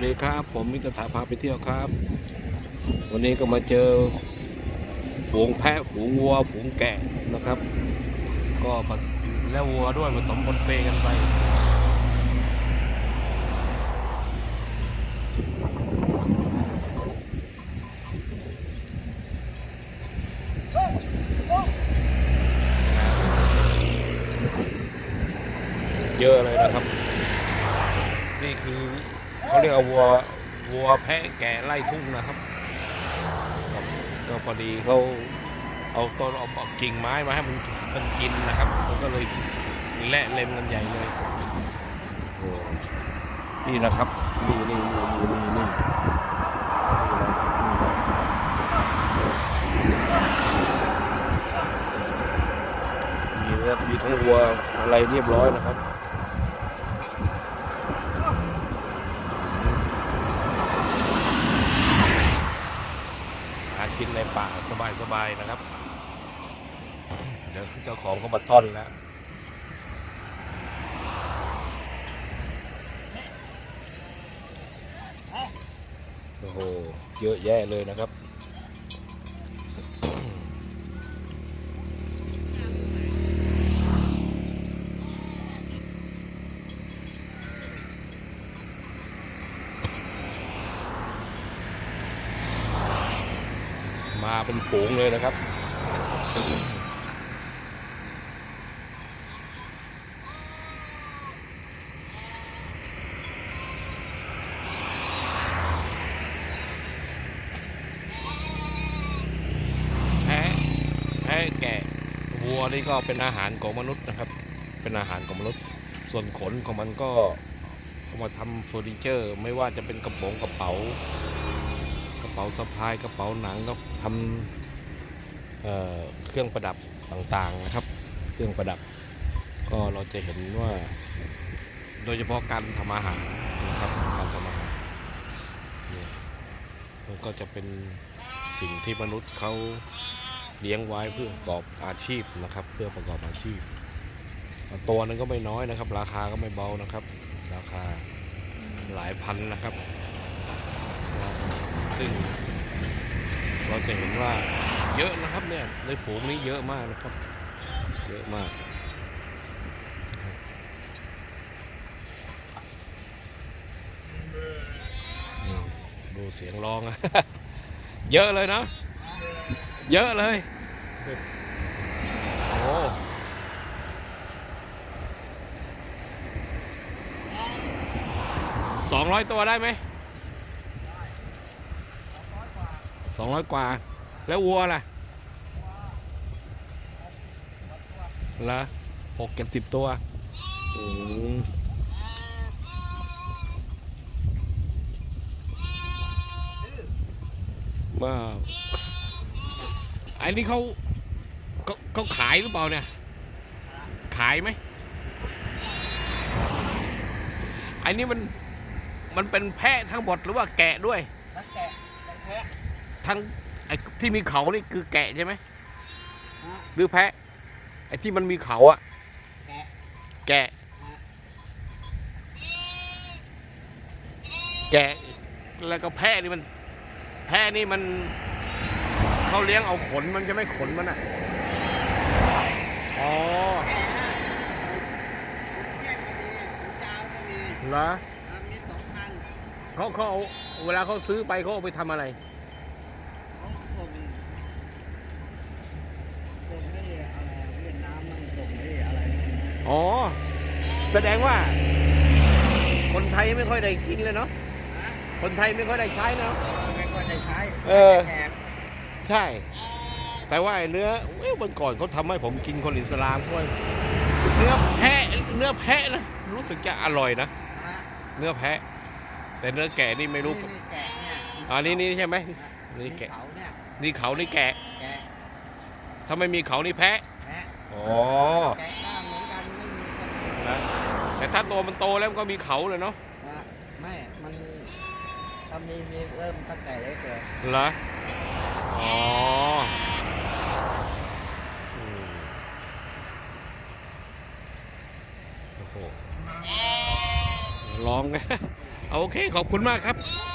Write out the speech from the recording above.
วัสดีครับ ผมมิตรถาพาไปเที่ยวครับ วันนี้ก็มาเจอฝูงแพะฝูงวัวฝูงแกะนะครับ ก็และวัวด้วยผสมปนเปกันไปเยอะเลยนะครับ นี่คือ เขาเรียกว่าวัววัวแพะแกะไล่ทุ่งนะครับครับ ก็พอดีเขาเอาต้นเอากิ่งไม้มาให้มันมันกินนะครับมันก็เลยและเล็มกันใหญ่เลยนี่นะครับนี่นี่นี่นี่นี่นี่นี่นะมีทั้งวัวอะไรเรียบร้อยนะครับ กินในป่าสบายๆนะครับ เดี๋ยวเจ้าของเขามาต้อนแล้วโอ้โห เยอะแยะเลยนะครับ มาเป็นฝูงเลยนะครับ แพะแพะแกะวัวนี่ก็เป็นอาหารของมนุษย์นะครับ เป็นอาหารของมนุษย์ ส่วนขนของมันก็เอามาทำเฟอร์นิเจอร์ ไม่ว่าจะเป็นกระโปรงกระเป๋า กระเป๋าสะพายกระเป๋าหนังก็ทำเเครื่องประดับต่างๆนะครับ เครื่องประดับ ก็เราจะเห็นว่า โดยเฉพาะการทำอาหารนะครับการทำอาหารเนี่ยมันก็จะเป็นสิ่งที่มนุษย์เขาเลี้ยงไว้เพื่อประกอบอาชีพนะครับ เพื่อประกอบอาชีพ ตัวนึงก็ไม่น้อยนะครับ ราคาก็ไม่เบานะครับ ราคาหลายพันนะครับ ซึ่ง เราจะเห็นว่าเยอะนะครับเนี่ยในฝูงนี้เยอะมากนะครับ เยอะมากดูเสียงร้องอะเยอะเลยนะ เยอะเลย โอ้สองร้อยตัวได้ไหม สองร้อยกว่า แล้ววัวล่ะละหกเจ็ดสิบตัวอืมว่าอันนี้เขาเขาเขาขายหรือเปล่าเนี่ย ขายไหมอันนี้มันมันเป็นแพะทั้งหมดหรือว่าแกะด้วยทั้งแกะแพะ ทั้งไอ้ที่มีเขานี่คือแกะใช่ไหมฮะหรือแพะ ไอ้ที่มันมีเขาอะแกะแกะ แกะ แล้วก็แพะนี่มัน แพะนี่มันเขาเลี้ยงเอาขนมันจะไม่ขนมันอะอ๋อแยกก็มีขุนยาวก็มีเหรออะมีสองพันเขาเขาเอาเวลาเขาซื้อไปเขาเอาไปทำอะไร เขาส่งส่งให้อะไรเวียดนามมั่งส่งให้อะไร อ๋อ แสดงว่า คนไทยไม่ค่อยได้กินเลยเนาะ คนไทยไม่ค่อยได้ใช้เนาะ ไม่ค่อยได้ใช้เออ แขกใช่ แต่ว่าไอ้เนื้อเอ้ยวันก่อนเขาทำให้ผมกินคนอิสลามด้วยเนื้อแพะเนื้อแพะนะรู้สึกจะอร่อยนะฮะเนื้อแพะ แต่เนื้อแกะนี่ไม่รู้ นี่แกะเนี่ยอันนี้นี่ใช่ไหม นี่แกะเขาเนี่ยนี่เขานี่แกะแกะถ้าไม่มีเขานี่แพะแพะอ๋อแกะด้ามเหมือนกันไม่มีกั นนะแต่ถ้าตัวมันโตแล้วมันก็มีเขาเลยเนาะฮะไม่มันถ้ามีมีเริ่มตั้งแต่เล็กเลยเหรออ๋ออืมโอ้โหร้องเอาเคขอบคุณมากครับเ